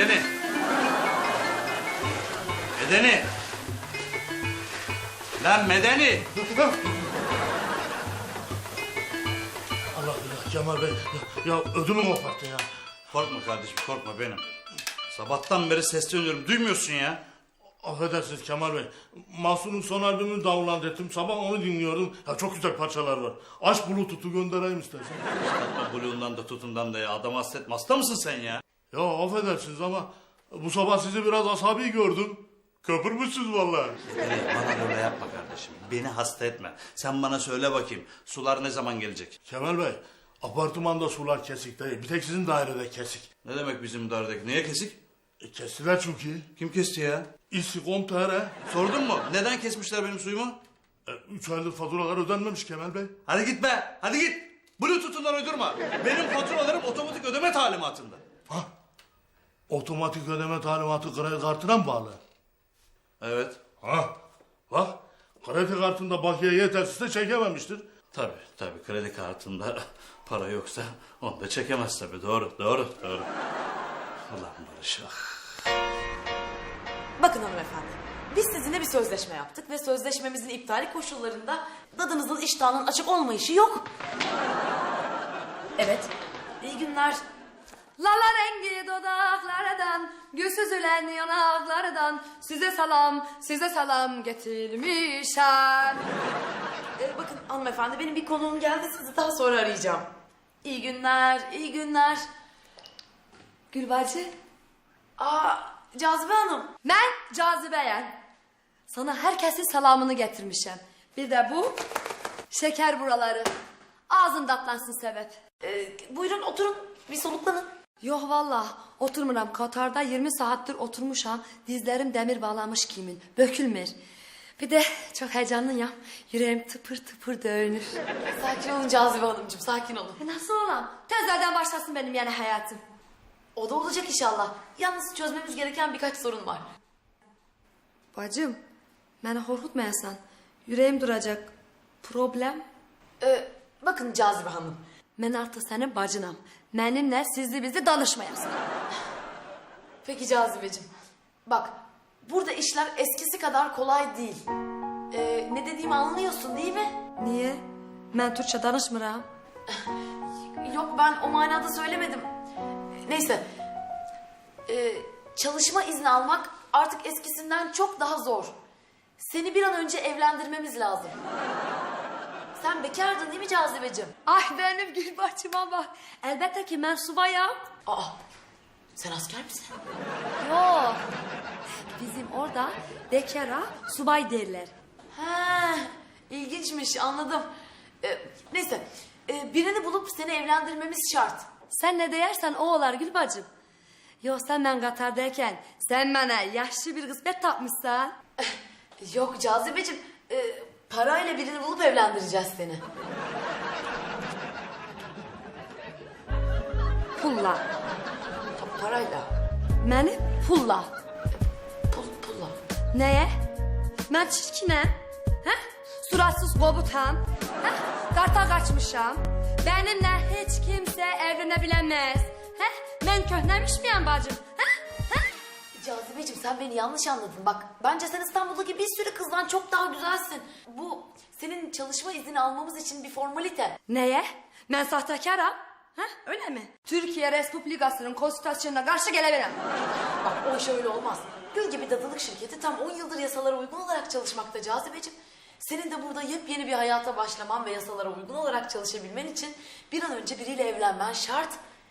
Medeni. Medeni. Lan Medeni. Allah Allah Cemal Bey ya, ya ödümü koparttın ya. Korkma kardeşim korkma benim. Sabahtan beri sesleniyorum duymuyorsun ya. Affedersiniz Kemal Bey. Mahsun'un son albümünü download. Sabah onu dinliyorum. Ya çok güzel parçalar var. Aç Bluetooth'u göndereyim istersen. Blue'undan da tutundan da ya. Adam hasretme. Hasta mısın sen ya? Ya affedersiniz ama bu sabah sizi biraz asabi gördüm. Köpürmüşsünüz vallahi. Evet, bana öyle yapma kardeşim. Beni hasta etme. Sen bana söyle bakayım. Sular ne zaman gelecek? Kemal Bey, apartmanda sular kesik değil. Bir tek sizin dairede kesik. Ne demek bizim dardaki? Niye kesik? E, kestiler çünkü. Kim kesti ya? İstikom.tr. Sordun mu? Neden kesmişler benim suyumu? E, üç aylık faturalar ödenmemiş Kemal Bey. Hadi git be. Hadi git. Bluetooth'undan uydurma. Benim faturalarım otomatik ödeme talimatında. Ha? Otomatik ödeme talimatı kredi kartına mı bağlı? Evet. Ha? Bak, kredi kartında bakiye yetersizse çekememiştir. Tabii tabii kredi kartında para yoksa onu da çekemez tabii. Doğru doğru doğru. Allah'ım Barış ah. Bakın hanımefendi. Biz sizinle bir sözleşme yaptık ve sözleşmemizin iptali koşullarında dadınızın iştahının açık olmayışı yok. Evet. İyi günler. Lala rengi dudaklardan, gül süzülen yanaklardan size salam, size salam getirmişem. Ee, bakın hanımefendi benim bir konuğum geldi sizi daha sonra arayacağım. İyi günler, iyi günler. Gülbacı, Aa, Cazibe Hanım. ben cazibeyim. Sana herkesin salamını getirmişim. Bir de bu şeker buraları. Ağzın tatlansın sebep. Ee, buyurun oturun bir soluklanın. Yok valla oturmuram Katar'da 20 saattir oturmuşam. Dizlerim demir bağlamış kimin. Bökülmür. Bir de çok heyecanlıyım. Yüreğim tıpır tıpır dönür. Sakin olun Cazibe Hanımcığım sakin olun. E nasıl olam? Tezlerden başlasın benim yani hayatım. O da olacak inşallah. Yalnız çözmemiz gereken birkaç sorun var. Bacım, beni korkutmayasan. Yüreğim duracak. Problem? Ee, bakın Cazibe Hanım. Ben artık senin bacınam. Benimle sizli bizi danışmayasın. Peki Cazibeciğim. Bak burada işler eskisi kadar kolay değil. Ee, ne dediğimi anlıyorsun değil mi? Niye? Ben Türkçe danışmıram. Yok ben o manada söylemedim. Neyse. Ee, çalışma izni almak artık eskisinden çok daha zor. Seni bir an önce evlendirmemiz lazım. Sen bekardın değil mi Cazibeciğim? Ay benim gül bacıma bak. Elbette ki ben subayım. Aa, sen asker misin? Yok. Bizim orada bekara subay derler. Ha, ilginçmiş anladım. Ee, neyse, ee, birini bulup seni evlendirmemiz şart. Sen ne deyersen o olar gül bacım. Yoksa ben Katar'dayken sen bana yaşlı bir kısmet tapmışsan. Yok Cazibeciğim, ee, parayla birini bulup evlendireceğiz seni. Pulla. Parayla, Beni pulla. pul, pulla. Neye? Ben çirkinem. He? Suratsız komutan. He? Karta kaçmışam. Benimle hiç kimse evlenebilemez. He? Ben köhnemiş miyim bacım? He? Cazibeciğim sen beni yanlış anladın. Bak bence sen İstanbul'daki bir sürü kızdan çok daha güzelsin. Bu senin çalışma izni almamız için bir formalite. Neye? Ben sahtekarım. Ha? Öyle mi? Türkiye Respublikası'nın konstitüsyonuna karşı gelebilirim. Bak o iş öyle olmaz. Gül gibi dadılık şirketi tam 10 yıldır yasalara uygun olarak çalışmakta Cazibeciğim. Senin de burada yepyeni bir hayata başlaman ve yasalara uygun olarak çalışabilmen için bir an önce biriyle evlenmen şart.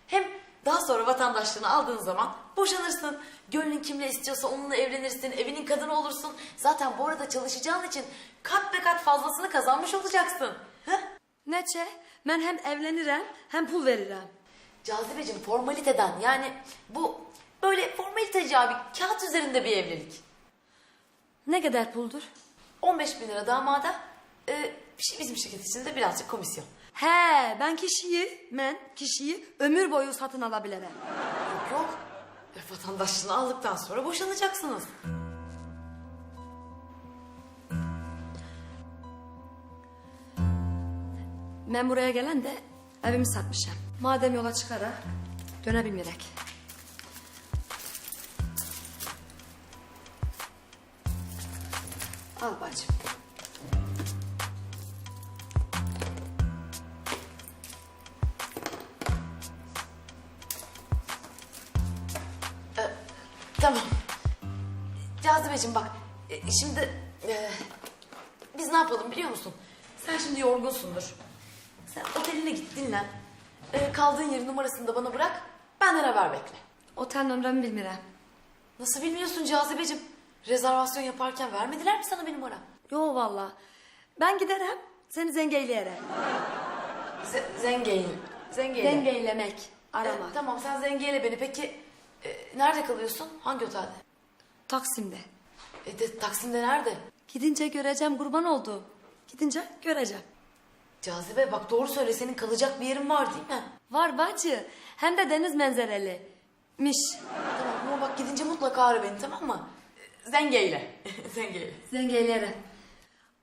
Hem daha sonra vatandaşlığını aldığın zaman boşanırsın. Gönlün kimle istiyorsa onunla evlenirsin, evinin kadını olursun. Zaten bu arada çalışacağın için kat be kat fazlasını kazanmış olacaksın. Heh? Neçe? Ben hem evlenirim hem pul veririm. Cazibeciğim formaliteden yani bu böyle formaliteci abi kağıt üzerinde bir evlilik. Ne kadar puldur? 15 bin lira damada e, şey- bizim şirket için de birazcık komisyon. He ben kişiyi, ben kişiyi ömür boyu satın alabilirim. Yok yok. E, vatandaşlığını aldıktan sonra boşanacaksınız. Ben buraya gelen de evimi satmışım. Madem yola çıkara dönebilmerek. Al bacım. Tamam. Cazibeciğim bak. e, Şimdi e, biz ne yapalım biliyor musun? Sen şimdi yorgunsundur. Sen oteline git dinlen. E, kaldığın yerin numarasını da bana bırak. Benden haber bekle. Otel numaramı bilmirəm. Nasıl bilmiyorsun Cazibeciğim? Rezervasyon yaparken vermediler mi sana bir numara? Yo valla. Ben giderim. Seni zengeyleyerek. Z- zengeyle. Zengeyle. Zengeylemek. E, Aramak. tamam sen zengeyle beni. Peki e, nerede kalıyorsun? Hangi otelde? Taksim'de. E, de, Taksim'de nerede? Gidince göreceğim kurban oldu. Gidince göreceğim. Cazibe bak doğru söyle senin kalacak bir yerin var değil mi? Var bacı. Hem de deniz manzaralı. Miş. Tamam ama bak gidince mutlaka ara beni tamam mı? E, Zengeyle. Zengeyle. Zengeylerim.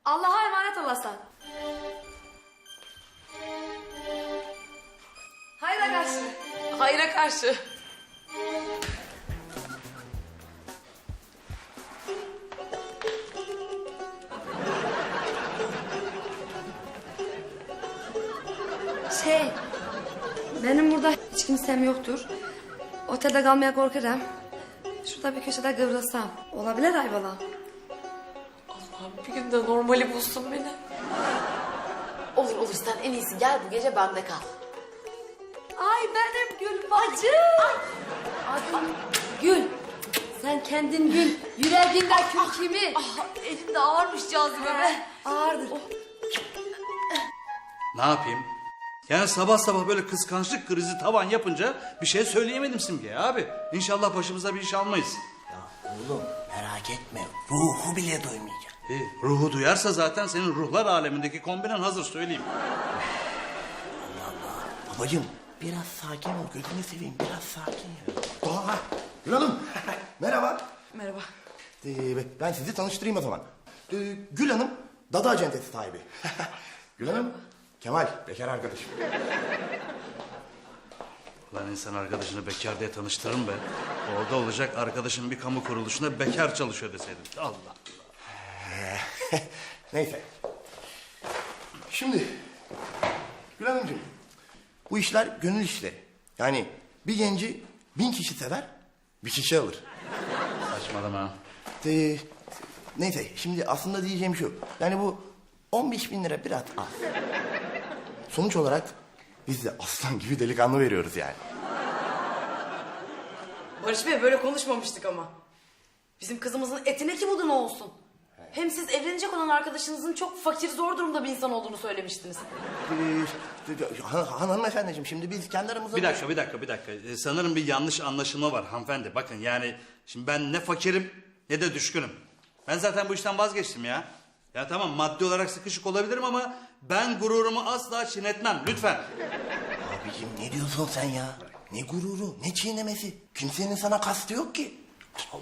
Allah'a emanet olasın. Hayra karşı. Hayra karşı. Kimsem yoktur. Otelde kalmaya korkarım. Şurada bir köşede kıvrılsam. Olabilir Aybalan. Allah'ım bir gün de normali bulsun beni. Olur olur sen en iyisi gel bu gece bende kal. Ay benim Gül bacım. Adım Gül. Sen kendin Gül. Yüreğinde kül kimi? Ah, elimde ağırmış cazibe be. Ağırdır. Ne yapayım? Yani sabah sabah böyle kıskançlık krizi tavan yapınca bir şey söyleyemedim Simge'ye abi. İnşallah başımıza bir iş almayız. Ya oğlum merak etme ruhu bile doymayacak. E, ruhu duyarsa zaten senin ruhlar alemindeki kombinen hazır söyleyeyim. Babacım biraz sakin ol gözünü seveyim biraz sakin ya. Doğa, Gül Hanım. Merhaba. Merhaba. Ee, ben sizi tanıştırayım o zaman. Ee, Gül Hanım, Dada Acentesi sahibi. Gül Hanım, Kemal, bekar arkadaşım. Lan insan arkadaşını bekar diye tanıştırır mı be? Orada olacak arkadaşın bir kamu kuruluşunda bekar çalışıyor deseydim. Allah. Neyse. Şimdi, Gül Hanımcığım, bu işler gönül işleri. Yani bir genci bin kişi sever, bir kişi alır. Saçmalama. Ee, neyse, şimdi aslında diyeceğim şu. Yani bu 15 bin lira biraz az. Sonuç olarak biz de aslan gibi delikanlı veriyoruz yani. Barış Bey böyle konuşmamıştık ama. Bizim kızımızın etine kim odunu olsun? Hem siz evlenecek olan arkadaşınızın çok fakir zor durumda bir insan olduğunu söylemiştiniz. Ee, han- han- hanımefendiciğim şimdi biz kendi aramızda... Bir dakika, bir dakika, bir dakika. Ee, sanırım bir yanlış anlaşılma var hanımefendi. Bakın yani şimdi ben ne fakirim ne de düşkünüm. Ben zaten bu işten vazgeçtim ya. Ya tamam maddi olarak sıkışık olabilirim ama ben gururumu asla çiğnetmem. Lütfen. Abicim ne diyorsun sen ya? Ne gururu, ne çiğnemesi. Kimsenin sana kastı yok ki. Allah.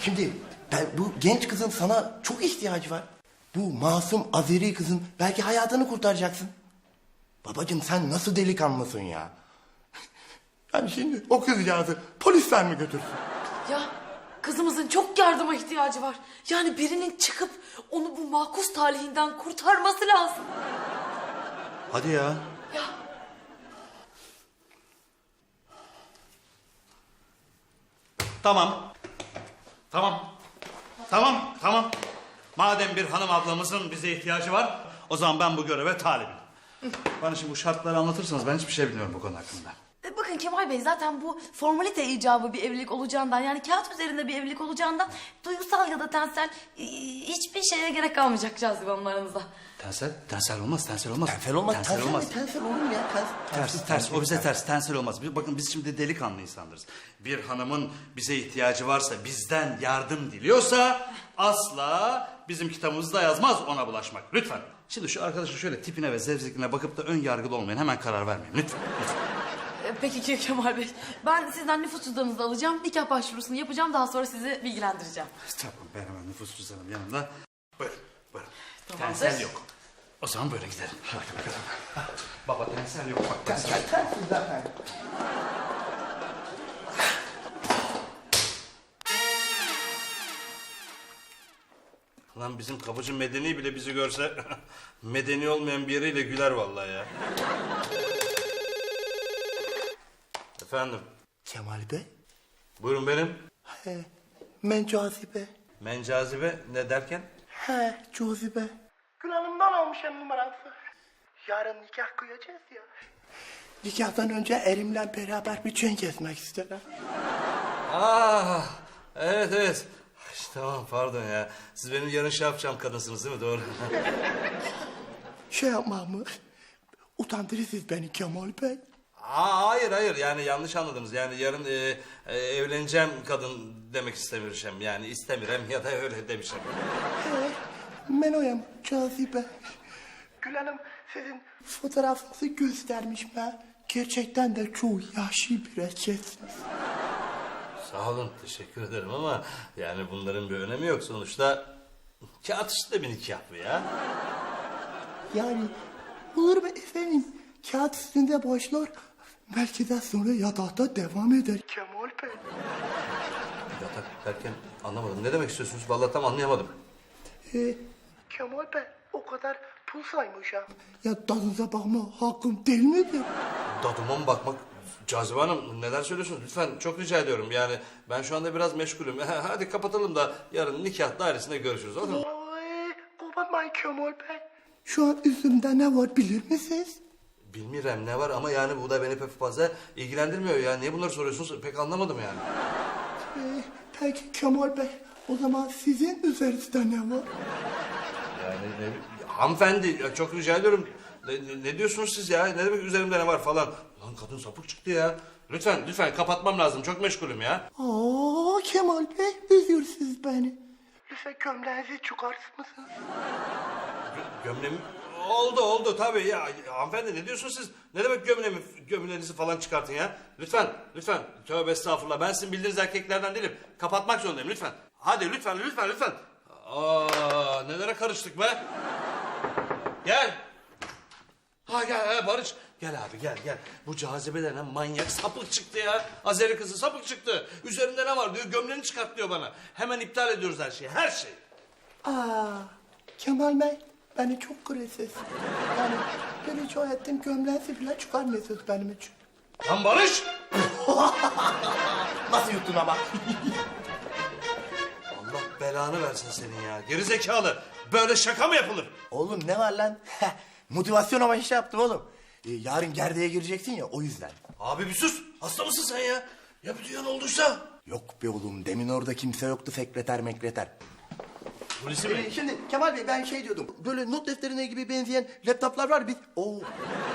Şimdi ben, bu genç kızın sana çok ihtiyacı var. Bu masum Azeri kızın belki hayatını kurtaracaksın. Babacım sen nasıl delikanlısın ya? Yani şimdi o kızcağızı polisler mi götürsün? Ya kızımızın çok yardıma ihtiyacı var. Yani birinin çıkıp onu bu makus talihinden kurtarması lazım. Hadi ya. Ya Tamam. Tamam. Tamam, tamam. Madem bir hanım ablamızın bize ihtiyacı var, o zaman ben bu göreve talibim. Bana şimdi bu şartları anlatırsanız ben hiçbir şey bilmiyorum bu konu hakkında. E, Bakın Kemal Bey zaten bu formalite icabı bir evlilik olacağından yani kağıt üzerinde bir evlilik olacağından duygusal ya da tensel e, hiçbir şeye gerek kalmayacak Cazibe Hanım aranızda. Tensel, tensel olmaz, tensel olmaz. Tensel olmaz. Tensel olmaz. Tensel olur mu ya? Tens, Ters, ters. O bize ters. Tensel olmaz. Bakın biz şimdi delikanlı insanlarız. Bir hanımın bize ihtiyacı varsa, bizden yardım diliyorsa... ...asla bizim kitabımızda yazmaz ona bulaşmak. Lütfen. Şimdi şu arkadaşın şöyle tipine ve zevzekline bakıp da ön yargılı olmayın. Hemen karar vermeyin. Lütfen. lütfen. E, Peki ki Kemal Bey ben sizden nüfus cüzdanınızı alacağım nikah başvurusunu yapacağım daha sonra sizi bilgilendireceğim. Tamam ben hemen nüfus cüzdanım yanımda. Buyurun, buyurun. Tamamdır. Tensel yok. O zaman böyle gidelim. Hadi bakalım. Baba tensel yok. Bak tensel. Tensel zaten. Lan bizim kapıcı medeni bile bizi görse medeni olmayan bir yeriyle güler vallahi ya. Efendim, Kemal Bey. buyurun benim. He, ben Cazibe. Mencazibe ne derken? He, Cazibe. Gül Hanım'dan almışım numarası. Yarın nikah kıyacağız ya. Nikahtan önce erimle beraber bir çen kesmek isterim. Aa, evet evet. Ay, tamam pardon ya. Siz benim yarın şey yapacağım kadınsınız değil mi? Doğru. Şey yapmamı. Utandırırsınız beni Kemal Bey. Aa, hayır hayır yani yanlış anladınız. Yani yarın e, e, evleneceğim kadın demek istemirşem. Yani istemirem ya da öyle demişim. He, ben oyum Cazibe. Gül Hanım sizin fotoğrafınızı göstermiş ben. Gerçekten de çok yaşlı bir erkeksiniz. Sağ olun teşekkür ederim ama yani bunların bir önemi yok. Sonuçta kağıt üstünde bir nikah bu ya. Yani olur mu efendim? Kağıt üstünde başlar. Belki de sonra yatakta devam eder. Kemal Bey. Yatak derken anlamadım. Ne demek istiyorsunuz? Vallahi tam anlayamadım. Ee, Kemal Bey o kadar pul saymışım. Ya tadınıza bakma hakkım değil midir? Dadıma mı bakmak? Cazibe Hanım neler söylüyorsunuz? Lütfen çok rica ediyorum. Yani ben şu anda biraz meşgulüm. Hadi kapatalım da yarın nikah dairesinde görüşürüz. Olur mu? Ay, kapatmayın Kemal Bey. Şu an üstümde ne var bilir misiniz? Bilmiyorum ne var ama yani bu da beni pek fazla ilgilendirmiyor ya. Niye bunları soruyorsunuz? Pek anlamadım yani. Ee, peki Kemal Bey o zaman sizin üzerinizde ne var? Yani ne, hanımefendi ya çok rica ediyorum. Ne, ne- ne diyorsunuz siz ya? Ne demek üzerimde ne var falan? Lan kadın sapık çıktı ya. Lütfen lütfen kapatmam lazım. Çok meşgulüm ya. Aa Kemal Bey üzüyorsunuz beni. Lütfen gömleğinizi çıkarsın mısınız? Gömleğim oldu oldu tabii ya. Hanımefendi ne diyorsunuz siz? Ne demek gömleğimi gömleğinizi falan çıkartın ya? Lütfen lütfen. Tövbe estağfurullah. Ben sizin bildiğiniz erkeklerden değilim. Kapatmak zorundayım lütfen. Hadi lütfen lütfen lütfen. Aa nelere karıştık be? Gel. Ha gel ha, Barış. Gel abi gel gel. Bu cazibe denen manyak sapık çıktı ya. Azeri kızı sapık çıktı. Üzerinde ne var diyor gömleğini çıkart diyor bana. Hemen iptal ediyoruz her şeyi her şeyi. Aa, Kemal Bey beni çok kırıyorsunuz. Yani bir rica ettim gömleğinizi bile çıkarmıyorsunuz benim için. Lan Barış. Nasıl yuttun ama? Allah belanı versin senin ya. Geri zekalı. Böyle şaka mı yapılır? Oğlum ne var lan? Motivasyon amaçlı şey yaptım oğlum. Ee, yarın gerdeğe gireceksin ya o yüzden. Abi bir sus. Hasta mısın sen ya? Ya bir duyan olduysa? Yok be oğlum demin orada kimse yoktu sekreter mekreter. Polisi mi? Ee, şimdi Kemal Bey ben şey diyordum. Böyle not defterine gibi benzeyen laptoplar var biz. Oo.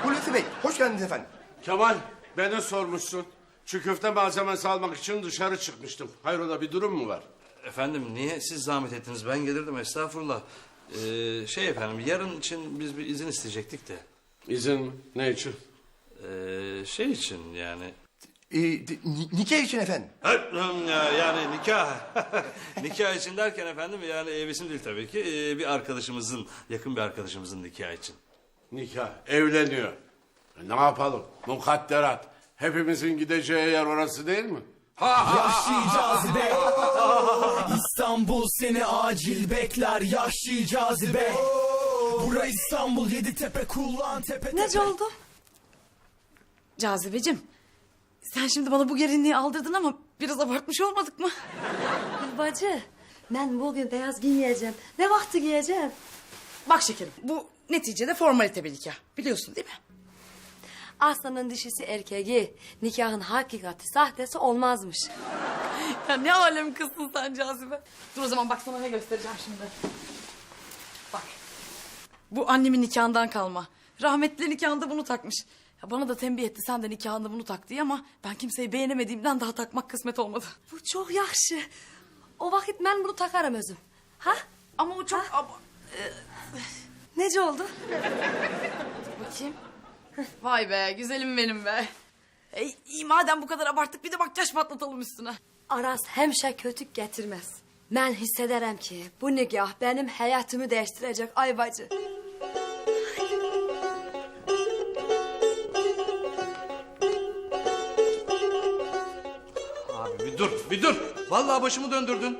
Hulusi Bey hoş geldiniz efendim. Kemal beni sormuşsun. Çiğ köfte malzemesi almak için dışarı çıkmıştım. Hayrola bir durum mu var? Efendim niye siz zahmet ettiniz? Ben gelirdim estağfurullah. Ee, şey efendim yarın için biz bir izin isteyecektik de. İzin mi? Ne için? Ee, şey için yani. Ee, ni- nikah için efendim. Ha, ya, Yani nikah. nikah için derken efendim yani e, bizim değil tabii ki. Ee, bir arkadaşımızın, yakın bir arkadaşımızın nikahı için. Nikah, evleniyor. E, ne yapalım? Mukadderat. Hepimizin gideceği yer orası değil mi? Yahşi cazibe İstanbul seni acil bekler Yahşi cazibe Bura İstanbul yedi tepe kullan tepe tepe Nece oldu? Cazibecim. Sen şimdi bana bu gelinliği aldırdın ama biraz abartmış olmadık mı? Bacı ben bugün beyaz giyeceğim. Ne vakti giyeceğim? Bak şekerim bu neticede formalite bir nikah. Biliyorsun değil mi? Aslanın dişisi erkeği. Nikahın hakikati sahtesi olmazmış. Ya ne alem kızsın sen Cazibe. Dur o zaman bak sana ne göstereceğim şimdi. Bak. Bu annemin nikahından kalma. Rahmetli nikahında bunu takmış. Ya bana da tembih etti sen de nikahında bunu tak diye ama ben kimseyi beğenemediğimden daha takmak kısmet olmadı. Bu çok yakşı. O vakit ben bunu takarım özüm. Ha? Ama o çok... Ama... Nece oldu? Bakayım. Vay be güzelim benim be. E, iyi madem bu kadar abarttık bir de makyaj patlatalım üstüne. Aras hemşe kötük getirmez. Ben hissederim ki bu nikah benim hayatımı değiştirecek ay dur, bir dur. Vallahi başımı döndürdün.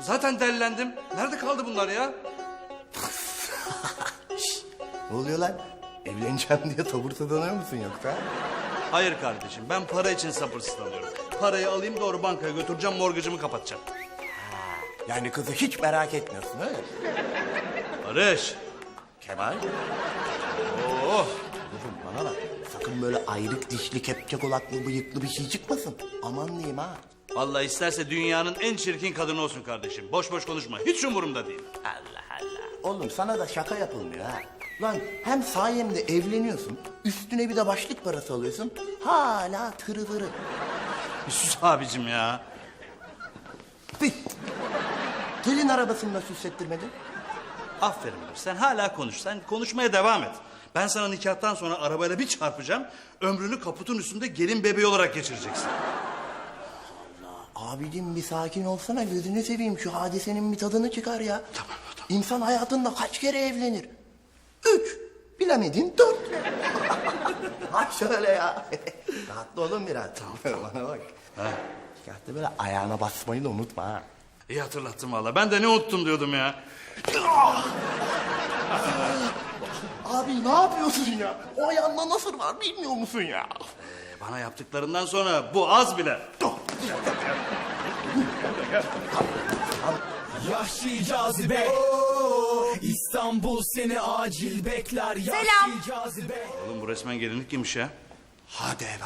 Zaten delilendim. Nerede kaldı bunlar ya? Ne oluyor lan? Evleneceğim diye tavır tadanıyor musun yoksa? Hayır kardeşim ben para için sabırsızlanıyorum. Parayı alayım doğru bankaya götüreceğim mortgage'ımı kapatacağım. Yani kızı hiç merak etmiyorsun öyle mi? Barış. Kemal. Oh. Kızım bana bak. Sakın böyle ayrık dişli, kepçe kulaklı, bıyıklı bir şey çıkmasın. Aman diyeyim ha. Vallahi isterse dünyanın en çirkin kadını olsun kardeşim. Boş boş konuşma. Hiç umurumda değil. Allah Allah. Oğlum sana da şaka yapılmıyor ha. Lan hem sayemde evleniyorsun, üstüne bir de başlık parası alıyorsun. Hala tırı tırı. Bir sus abicim ya. Bit. Gelin arabasını da süslettirmedin. Aferin Barış. Sen hala konuş. Sen konuşmaya devam et. Ben sana nikahtan sonra arabayla bir çarpacağım. Ömrünü kaputun üstünde gelin bebeği olarak geçireceksin. Abicim bir sakin olsana gözünü seveyim şu hadisenin bir tadını çıkar ya. Tamam, tamam. İnsan hayatında kaç kere evlenir? Üç. Bilemedin dört. Bak şöyle ya. Rahatla oğlum biraz. Tamam. Bana bak. Ha. Nikahta böyle ayağına basmayı da unutma ha. İyi hatırlattın valla. Ben de ne unuttum diyordum ya. Abi ne yapıyorsun ya? O ayağında nasıl var bilmiyor musun ya? E, Bana yaptıklarından sonra bu az bile. Yahşi cazibe İstanbul seni acil bekler Yahşi Selam. cazibe Oğlum bu resmen gelinlik giymiş ya. Hadi be.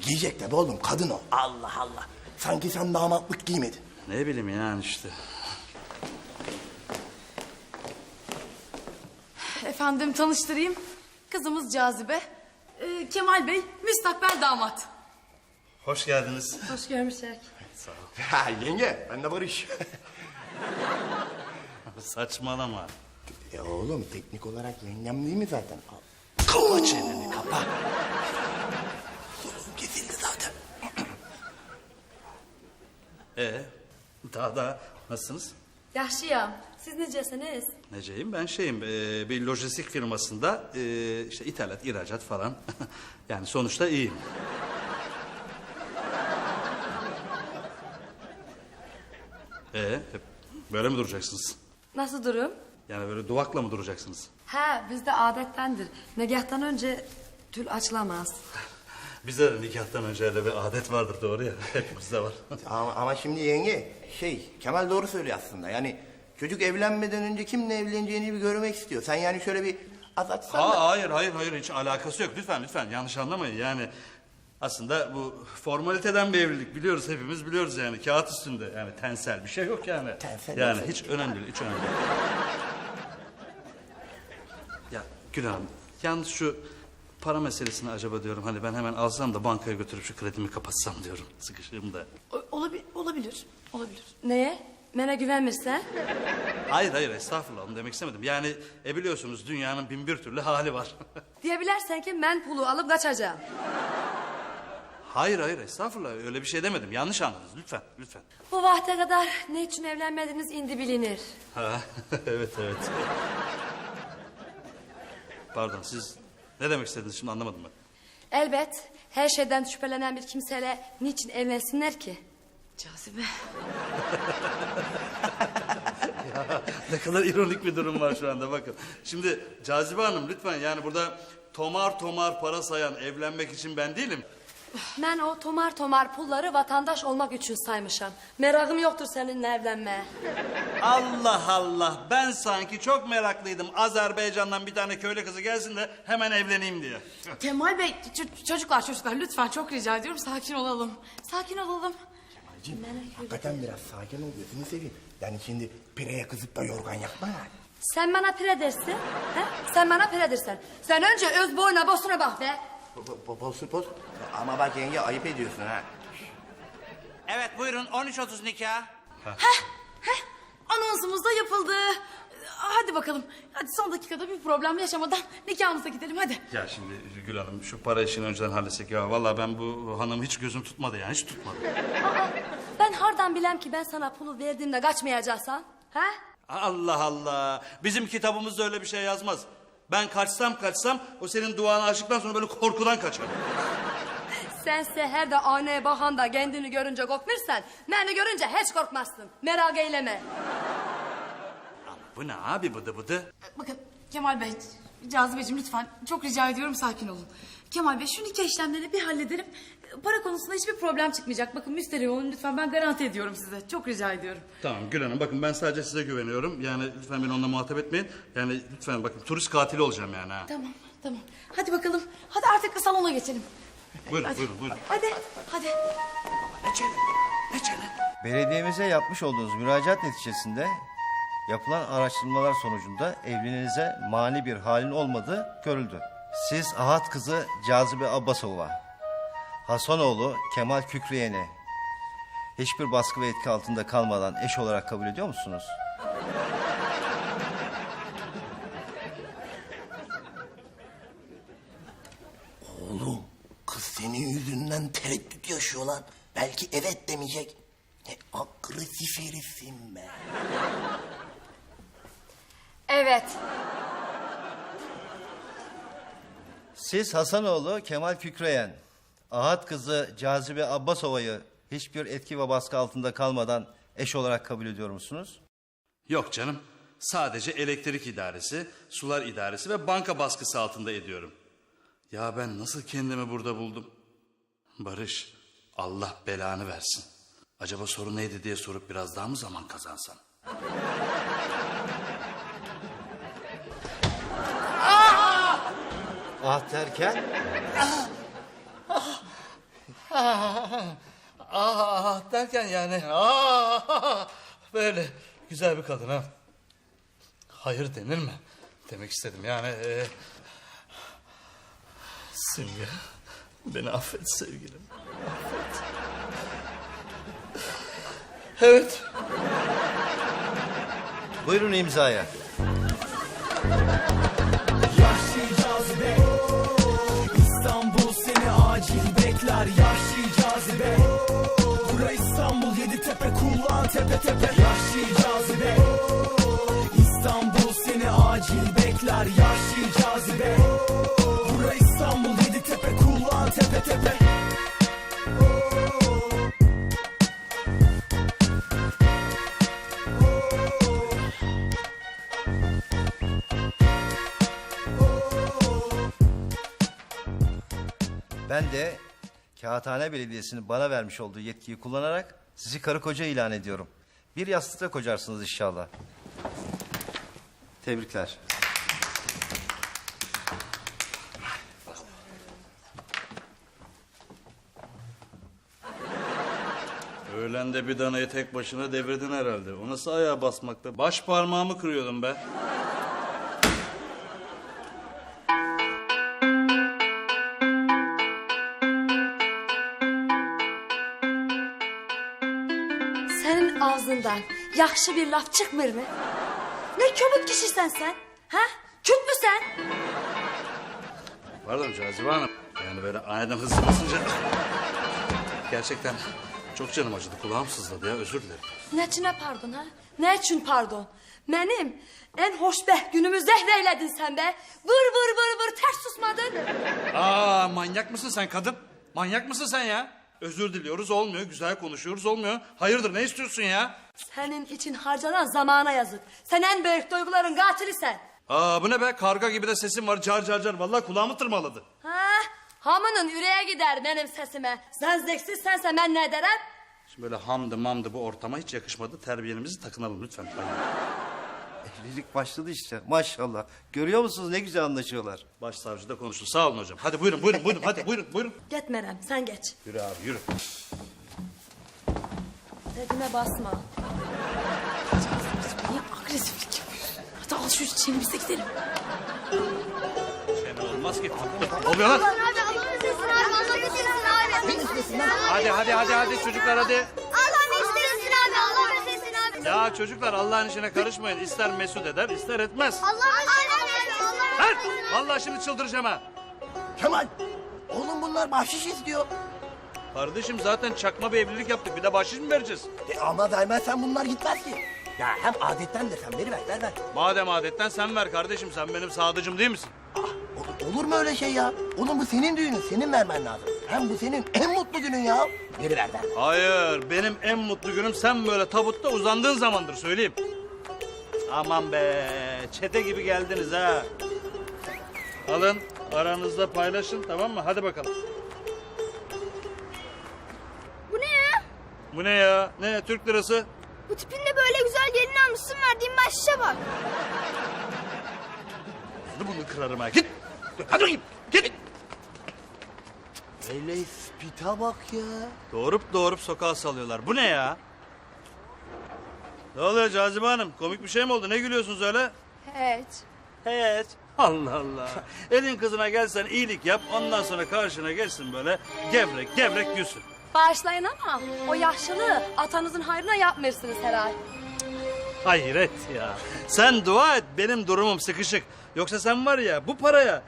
Giyecek tabii oğlum kadın o. Allah Allah. Sanki sen damatlık giymedin. Ne bileyim yani işte. Efendim tanıştırayım. Kızımız Cazibe. Ee, Kemal Bey müstakbel damat. Hoş geldiniz. Hoş görmüşsek. Ha yenge ben de Barış. Saçmalama. ya oğlum teknik olarak yengem değil mi zaten? Kapa çeneni kapa. Kesildi zaten. Ee, daha da nasılsınız? Yaşlıyım. Siz necesiniz? Neceyim? Ben şeyim, e, bir lojistik firmasında e, işte ithalat, ihracat falan. yani sonuçta iyiyim. Ee, hep böyle mi duracaksınız? Nasıl durum? Yani böyle duvakla mı duracaksınız? Ha bizde adettendir. Negahtan önce tül açılamaz. Bizde de nikahtan önce öyle bir adet vardır doğru ya. Hepimizde var. Ama, ama şimdi yenge şey Kemal doğru söylüyor aslında. Yani çocuk evlenmeden önce kimle evleneceğini bir görmek istiyor. Sen yani şöyle bir azaltsan da. Ha, hayır hayır hayır hiç alakası yok. Lütfen lütfen yanlış anlamayın yani. Aslında bu formaliteden bir evlilik biliyoruz hepimiz biliyoruz yani kağıt üstünde yani tensel bir şey yok yani. Tensel yani hiç önemli değil hiç önemli değil. ya Gül Hanım yalnız şu para meselesini acaba diyorum hani ben hemen alsam da bankaya götürüp şu kredimi kapatsam diyorum sıkışığım da. olabilir, olabilir, olabilir. Neye? Mene güvenmirsen? Hayır hayır estağfurullah onu demek istemedim. Yani e biliyorsunuz dünyanın bin bir türlü hali var. Diyebilirsen ki ben pulu alıp kaçacağım. Hayır hayır estağfurullah öyle bir şey demedim yanlış anladınız lütfen lütfen. Bu vakte kadar ne için evlenmediniz indi bilinir. Ha, evet evet. Pardon siz ne demek istediniz şimdi anlamadım ben. Elbet her şeyden şüphelenen bir kimseyle niçin evlensinler ki? Cazibe. Ne kadar ironik bir durum var şu anda bakın. Şimdi Cazibe Hanım lütfen yani burada tomar tomar para sayan evlenmek için ben değilim. Ben o tomar tomar pulları vatandaş olmak için saymışım. Merakım yoktur seninle evlenmeye. Allah Allah ben sanki çok meraklıydım Azerbaycan'dan bir tane köylü kızı gelsin de hemen evleneyim diye. Kemal Bey ç- çocuklar çocuklar lütfen çok rica ediyorum sakin olalım. Sakin olalım. Hakikaten biraz sakin ol gözünü seveyim. Yani şimdi pireye kızıp da yorgan yakma yani. Sen bana pire dersin. He? Sen bana pire dersin. Sen önce öz boyuna bosuna bak be. Po- po- Poz poz. Ama bak yenge ayıp ediyorsun ha. Evet buyurun 13.30 nikah. Anonsumuz da yapıldı. Hadi bakalım. Hadi son dakikada bir problem yaşamadan nikahımıza gidelim hadi. Ya şimdi Gül Hanım şu para işini önceden halletsek ya. Vallahi ben bu hanım hiç gözüm tutmadı yani hiç tutmadı. Aa, ben hardan bilem ki ben sana pulu verdiğimde kaçmayacaksan. He? Allah Allah. Bizim kitabımızda öyle bir şey yazmaz. Ben kaçsam kaçsam o senin duanı açtıktan sonra böyle korkudan kaçarım. Sen seher de aynaya bakan da kendini görünce korkmursan... ...beni görünce hiç korkmazsın. Merak eyleme. Bu ne abi bıdı bıdı? Bakın Kemal Bey Cazibeciğim lütfen çok rica ediyorum sakin olun. Kemal Bey şu nikah işlemlerini bir halledelim. Para konusunda hiçbir problem çıkmayacak. Bakın müsterih olun lütfen ben garanti ediyorum size. Çok rica ediyorum. Tamam Gül Hanım bakın ben sadece size güveniyorum. Yani lütfen beni onunla muhatap etmeyin. Yani lütfen bakın turist katili olacağım yani ha. Tamam tamam. Hadi bakalım. Hadi artık salona geçelim. Buyurun Hadi. buyurun buyurun. Hadi hadi. Belediyemize yapmış olduğunuz müracaat neticesinde yapılan araştırmalar sonucunda evliliğinize mani bir halin olmadığı görüldü. Siz Ahat kızı Cazibe Abbasova, Hasanoğlu Kemal Kükreyen'i hiçbir baskı ve etki altında kalmadan eş olarak kabul ediyor musunuz? Oğlum kız senin yüzünden tereddüt yaşıyor lan. Belki evet demeyecek. Ne agresif herifsin be. Evet. Siz Hasanoğlu Kemal Kükreyen, Ahat kızı Cazibe Abbasova'yı hiçbir etki ve baskı altında kalmadan eş olarak kabul ediyor musunuz? Yok canım. Sadece elektrik idaresi, sular idaresi ve banka baskısı altında ediyorum. Ya ben nasıl kendimi burada buldum? Barış, Allah belanı versin. Acaba sorun neydi diye sorup biraz daha mı zaman kazansan? Ahat derken? Aa derken yani aa böyle güzel bir kadın ha. Hayır denir mi? Demek istedim yani. E, Simge beni affet sevgilim. Affet. Evet. Buyurun imzaya. Cazibe. Bura İstanbul yedi tepe kullan tepe tepe. Yahşi cazibe. İstanbul seni acil bekler Yahşi cazibe. Bura İstanbul yedi tepe kullan tepe tepe. Ben de Kağıthane Belediyesi'nin bana vermiş olduğu yetkiyi kullanarak sizi karı koca ilan ediyorum. Bir yastıkta kocarsınız inşallah. Tebrikler. Öğlende bir danayı tek başına devirdin herhalde. O nasıl ayağa basmakta? Baş parmağımı kırıyordum be. Yaxşı bir laf çıkmır mı? Ne kömür kişisən sen? Ha? Kürt mü sen? Pardon Cazibe Hanım. Yani böyle aniden hızlı basınca... Gerçekten çok canım acıdı. Kulağım sızladı ya özür dilerim. Ne için pardon ha? Ne için pardon? Benim en hoşbeh günümü zehreyledin sen be. Vır vır vır vır ters susmadın. Aa manyak mısın sen kadın? Manyak mısın sen ya? Özür diliyoruz olmuyor. Güzel konuşuyoruz olmuyor. Hayırdır ne istiyorsun ya? Senin için harcanan zamana yazık. Sen en büyük duyguların katilisin. Aa bu ne be? Karga gibi de sesin var. Car car car. Vallahi kulağımı tırmaladı. Ha? Hamının yüreğe gider benim sesime. Sen zeksiz sense ben ne derim? Şimdi böyle hamdı mamdı bu ortama hiç yakışmadı. Terbiyemizi takınalım lütfen. Evlilik başladı işte maşallah. Görüyor musunuz ne güzel anlaşıyorlar. Başsavcı da konuştu. Sağ olun hocam. Hadi buyurun buyurun buyurun. Hadi buyurun buyurun. Gitmerem sen geç. Yürü abi yürü. Dediğime basma. Niye agresiflik yapıyorsun? Hadi al şu çiçeğini biz de gidelim. Şey olmaz ki. Ne oluyor lan? Abi Allah'ın sesini abi Allah'ın sesini abi. Hadi hadi hadi hadi çocuklar hadi. Allah'ın Ya çocuklar Allah'ın işine karışmayın. İster mesut eder ister etmez. Sesini Allah'ın Lan! Vallahi şimdi çıldıracağım ha. Kemal oğlum bunlar bahşiş istiyor. Kardeşim zaten çakma bir evlilik yaptık. Bir de bahşiş mi vereceğiz? E, ama vermezsen bunlar gitmez ki. Ya hem adetten de sen veri ver ver ver. Madem adetten sen ver kardeşim. Sen benim sadıcım değil misin? Ah, ol- olur mu öyle şey ya? Oğlum bu senin düğünün senin vermen lazım. Hem bu senin en mutlu günün ya. Veri ver ver. Hayır. Benim en mutlu günüm sen böyle tabutta uzandığın zamandır söyleyeyim. Aman be. Çete gibi geldiniz ha. Alın aranızda paylaşın tamam mı? Hadi bakalım. Bu ne ya? Bu ne ya? Ne Türk lirası? Bu tipinle böyle güzel gelin almışsın verdiğin bahşişe bak. Bunu bunu kırarım ha. Git. Hadi bakayım. Git. Hele spita bak ya. Doğurup doğurup sokağa salıyorlar. Bu ne ya? Ne oluyor Cazibe Hanım? Komik bir şey mi oldu? Ne gülüyorsunuz öyle? Hiç. Evet. Allah Allah. Elin kızına gelsen iyilik yap. Ondan sonra karşına gelsin böyle gevrek gevrek gülsün. Bağışlayın ama o yaşlı atanızın hayrına yapmıyorsunuz herhalde. Hayret ya. Sen dua et benim durumum sıkışık. Yoksa sen var ya bu paraya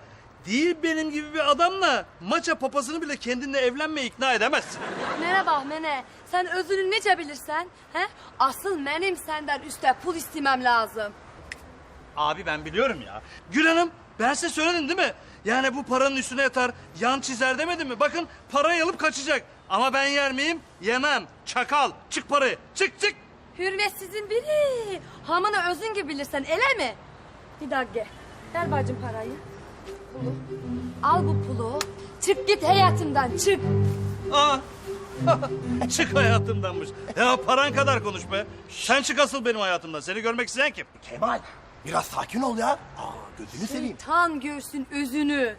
değil benim gibi bir adamla maça papasını bile kendinle evlenmeye ikna edemezsin. Merhaba mene. Sen özünü nece bilirsen? He? Asıl benim senden üstte pul istemem lazım. Abi ben biliyorum ya. Gül Hanım ben size söyledim değil mi? Yani bu paranın üstüne yatar yan çizer demedim mi? Bakın parayı alıp kaçacak. Ama ben yer miyim? Yemem. Çakal. Çık parayı. Çık çık. Hürmetsizin biri. Hamını özün gibi bilirsen ele mi? Bir dakika. Ver bacım parayı. Pulu. Al bu pulu. Çık git hayatımdan çık. Aa. çık hayatımdanmış. Ya paran kadar konuş be. Sen çık asıl benim hayatımdan. Seni görmek isteyen kim? Kemal biraz sakin ol ya. Aa, gözünü seveyim. Şeytan görsün özünü.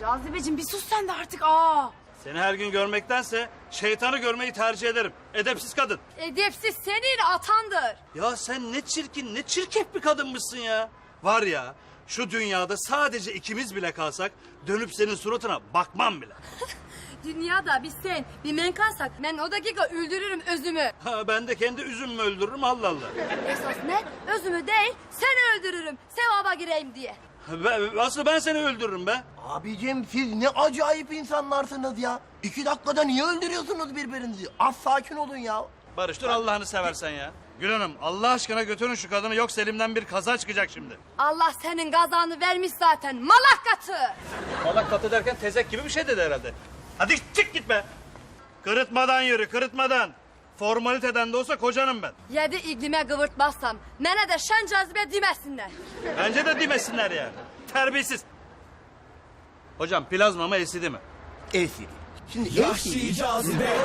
Cazibeciğim bir sus sen de artık aa. Seni her gün görmektense şeytanı görmeyi tercih ederim. Edepsiz kadın. Edepsiz senin atandır. Ya sen ne çirkin, ne çirkef bir kadınmışsın ya. Var ya, şu dünyada sadece ikimiz bile kalsak dönüp senin suratına bakmam bile. Dünyada bir sen bir men kalsak ben o dakika öldürürüm özümü. Ha, ben de kendi üzümümü öldürürüm Allah Allah. Esas ne? Özümü değil seni öldürürüm sevaba gireyim diye. Ben, aslı ben seni öldürürüm be. Abicim siz ne acayip insanlarsınız ya. İki dakikada niye öldürüyorsunuz birbirinizi? Az sakin olun ya. Barış dur Allah'ını seversen ya. Gül Hanım Allah aşkına götürün şu kadını yoksa elimden bir kaza çıkacak şimdi. Allah senin gazanı vermiş zaten malak katı. Malak katı derken tezek gibi bir şey dedi herhalde. Hadi çık git be. Kırıtmadan yürü kırıtmadan. Formaliteden de olsa kocanım ben. Yedi iklime kıvırtmazsam mene de şen cazibe demesinler. Bence de demesinler yani. Terbiyesiz. Hocam plazma mı LCD mi? LCD. Şimdi Yahşi cazibe